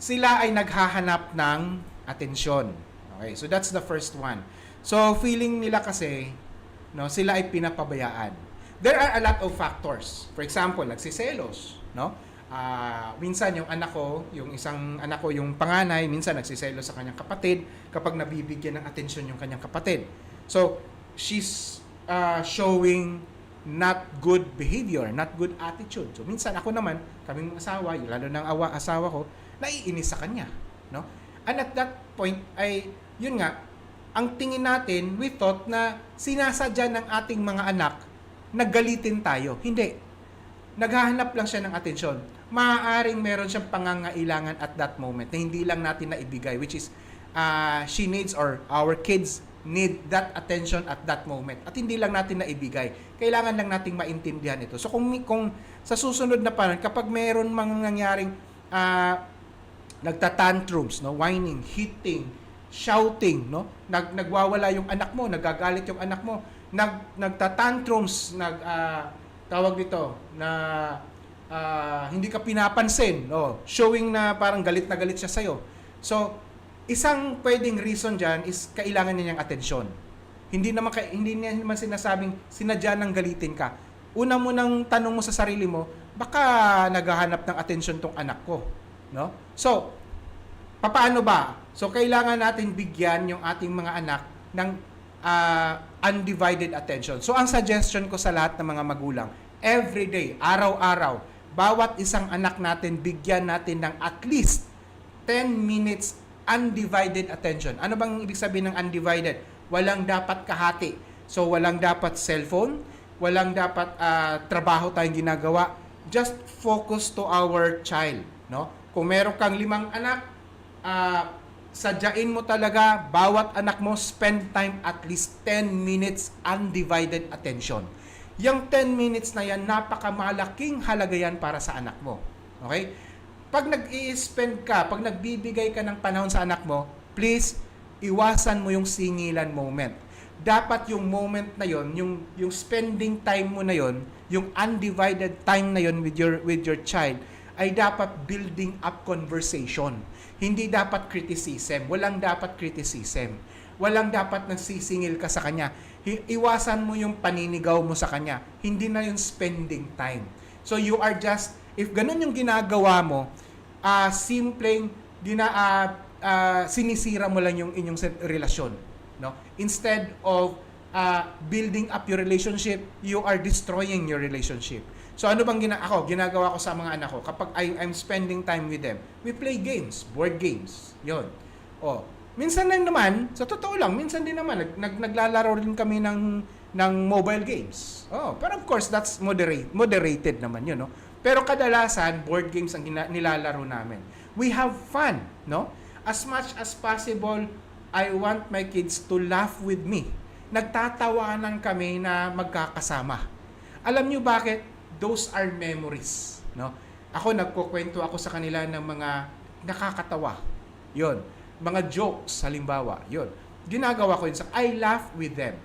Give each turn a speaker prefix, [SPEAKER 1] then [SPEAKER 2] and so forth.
[SPEAKER 1] sila ay naghahanap ng atensyon. Okay, so that's the first one. So feeling nila kasi no, sila ay pinapabayaan. There are a lot of factors. For example, nagsiselos, no? Ah, minsan yung anak ko, yung isang anak ko, yung panganay, minsan nagsiselos sa kanyang kapatid kapag nabibigyan ng atensyon yung kanyang kapatid. So, she's ah, showing not good behavior, not good attitude. So, minsan ako naman, kaming asawa, lalo ng awa, asawa ko, naiinis sa kanya, no? And at that point ay yun nga, ang tingin natin, we thought na sinasadya ng ating mga anak na galitin tayo. Hindi. Naghahanap lang siya ng atensyon. Maaaring meron siyang pangangailangan at that moment na hindi lang natin naibigay, which is uh, she needs or our kids need that attention at that moment. At hindi lang natin naibigay. Kailangan lang nating maintindihan ito. So kung, kung sa susunod na parang kapag meron mang nangyaring uh, nagtatantrums, no, whining, hitting, shouting, no? Nag nagwawala yung anak mo, nagagalit yung anak mo, nag nagtatantrums, nag ah, tawag dito na ah, hindi ka pinapansin, no? Showing na parang galit na galit siya sa So, isang pwedeng reason diyan is kailangan niya ng atensyon. Hindi naman hindi niya naman sinasabing sinadya ng galitin ka. Una mo nang tanong mo sa sarili mo, baka naghahanap ng atensyon tong anak ko, no? So, papaano ba? So, kailangan natin bigyan yung ating mga anak ng ah, undivided attention. So, ang suggestion ko sa lahat ng mga magulang, every day, araw-araw, bawat isang anak natin, bigyan natin ng at least 10 minutes undivided attention. Ano bang ibig sabihin ng undivided? Walang dapat kahati. So, walang dapat cellphone, walang dapat ah, trabaho tayong ginagawa. Just focus to our child. No? Kung meron kang limang anak, ah, sadyain mo talaga, bawat anak mo, spend time at least 10 minutes undivided attention. Yung 10 minutes na yan, napakamalaking halaga yan para sa anak mo. Okay? Pag nag-i-spend ka, pag nagbibigay ka ng panahon sa anak mo, please, iwasan mo yung singilan moment. Dapat yung moment na yon, yung yung spending time mo na yon, yung undivided time na yon with your with your child ay dapat building up conversation. Hindi dapat criticism. Walang dapat criticism. Walang dapat nagsisingil ka sa kanya. Iwasan mo yung paninigaw mo sa kanya. Hindi na yung spending time. So you are just, if ganun yung ginagawa mo, ah simpleng gina, ah, ah, sinisira mo lang yung inyong relasyon. No? Instead of ah, building up your relationship, you are destroying your relationship. So ano bang gina ako ginagawa ko sa mga anak ko kapag I, I'm spending time with them? We play games, board games. 'Yon. Oh, minsan lang naman, sa totoo lang, minsan din naman nag naglalaro rin kami ng ng mobile games. Oh, pero of course that's moderate, moderated naman 'yun, no? Pero kadalasan board games ang nilalaro namin. We have fun, no? As much as possible, I want my kids to laugh with me. Nagtatawanan kami na magkakasama. Alam niyo bakit? Those are memories, no? Ako nagkukwento ako sa kanila ng mga nakakatawa. 'Yon. Mga jokes halimbawa, 'yon. Ginagawa ko yun sa I laugh with them.